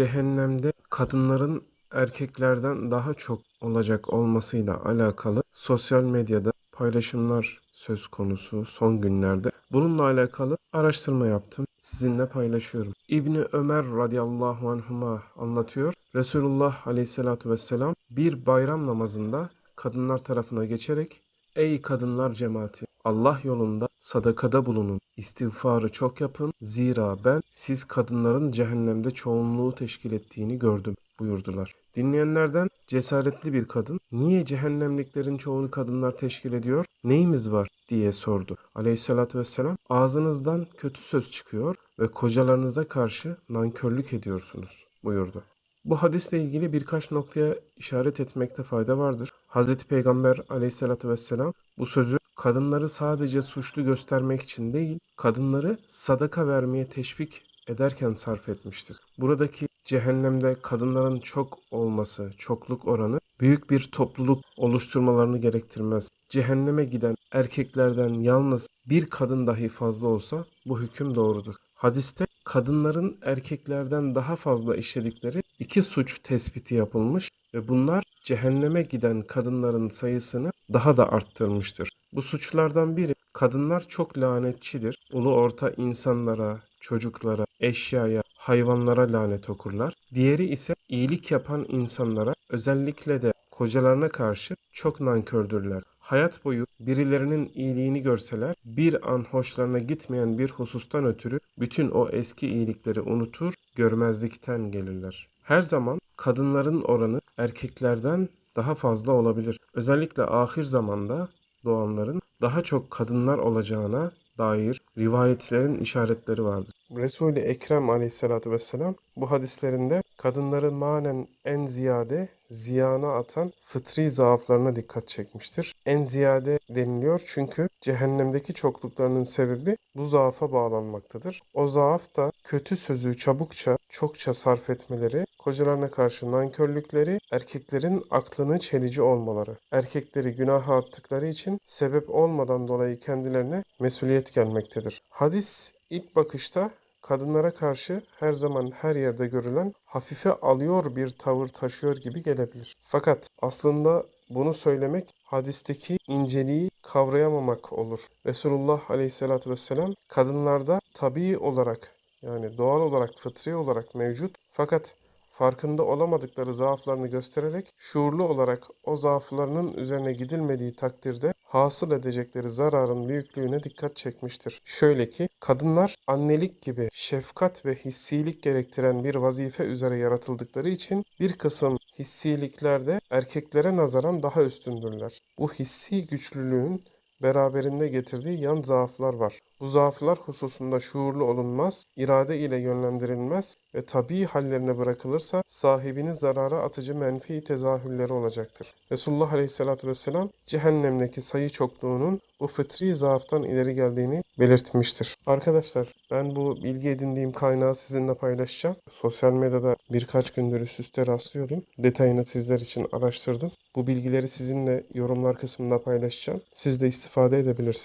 cehennemde kadınların erkeklerden daha çok olacak olmasıyla alakalı sosyal medyada paylaşımlar söz konusu son günlerde. Bununla alakalı araştırma yaptım. Sizinle paylaşıyorum. İbni Ömer radıyallahu anhuma anlatıyor. Resulullah aleyhissalatu vesselam bir bayram namazında kadınlar tarafına geçerek Ey kadınlar cemaati! Allah yolunda sadakada bulunun, istiğfarı çok yapın. Zira ben siz kadınların cehennemde çoğunluğu teşkil ettiğini gördüm buyurdular. Dinleyenlerden cesaretli bir kadın, niye cehennemliklerin çoğunu kadınlar teşkil ediyor, neyimiz var diye sordu. Aleyhissalatü vesselam, ağzınızdan kötü söz çıkıyor ve kocalarınıza karşı nankörlük ediyorsunuz buyurdu. Bu hadisle ilgili birkaç noktaya işaret etmekte fayda vardır. Hz. Peygamber aleyhissalatü vesselam bu sözü kadınları sadece suçlu göstermek için değil, kadınları sadaka vermeye teşvik ederken sarf etmiştir. Buradaki cehennemde kadınların çok olması, çokluk oranı büyük bir topluluk oluşturmalarını gerektirmez. Cehenneme giden erkeklerden yalnız bir kadın dahi fazla olsa bu hüküm doğrudur. Hadiste kadınların erkeklerden daha fazla işledikleri iki suç tespiti yapılmış ve bunlar cehenneme giden kadınların sayısını daha da arttırmıştır. Bu suçlardan biri kadınlar çok lanetçidir. Ulu orta insanlara, çocuklara, eşyaya, hayvanlara lanet okurlar. Diğeri ise iyilik yapan insanlara özellikle de kocalarına karşı çok nankördürler. Hayat boyu birilerinin iyiliğini görseler bir an hoşlarına gitmeyen bir husustan ötürü bütün o eski iyilikleri unutur, görmezlikten gelirler. Her zaman kadınların oranı erkeklerden daha fazla olabilir. Özellikle ahir zamanda doğanların daha çok kadınlar olacağına dair rivayetlerin işaretleri vardır. Resul-i Ekrem aleyhissalatü vesselam bu hadislerinde kadınların manen en ziyade ziyana atan fıtri zaaflarına dikkat çekmiştir. En ziyade deniliyor çünkü cehennemdeki çokluklarının sebebi bu zaafa bağlanmaktadır. O zaaf da kötü sözü çabukça, çokça sarf etmeleri, kocalarına karşı nankörlükleri, erkeklerin aklını çelici olmaları. Erkekleri günaha attıkları için sebep olmadan dolayı kendilerine mesuliyet gelmektedir. Hadis ilk bakışta kadınlara karşı her zaman her yerde görülen hafife alıyor bir tavır taşıyor gibi gelebilir. Fakat aslında bunu söylemek hadisteki inceliği kavrayamamak olur. Resulullah aleyhissalatü vesselam kadınlarda tabii olarak yani doğal olarak fıtri olarak mevcut fakat farkında olamadıkları zaaflarını göstererek şuurlu olarak o zaaflarının üzerine gidilmediği takdirde hasıl edecekleri zararın büyüklüğüne dikkat çekmiştir. Şöyle ki kadınlar annelik gibi şefkat ve hissilik gerektiren bir vazife üzere yaratıldıkları için bir kısım hissiliklerde erkeklere nazaran daha üstündürler. Bu hissi güçlülüğün beraberinde getirdiği yan zaaflar var. Bu zaaflar hususunda şuurlu olunmaz, irade ile yönlendirilmez ve tabii hallerine bırakılırsa sahibini zarara atıcı menfi tezahürleri olacaktır. Resulullah Aleyhisselatü Vesselam cehennemdeki sayı çokluğunun bu fıtri zaaftan ileri geldiğini belirtmiştir. Arkadaşlar ben bu bilgi edindiğim kaynağı sizinle paylaşacağım. Sosyal medyada birkaç gündür üst üste rastlıyordum. Detayını sizler için araştırdım. Bu bilgileri sizinle yorumlar kısmında paylaşacağım. Siz de istifade edebilirsiniz.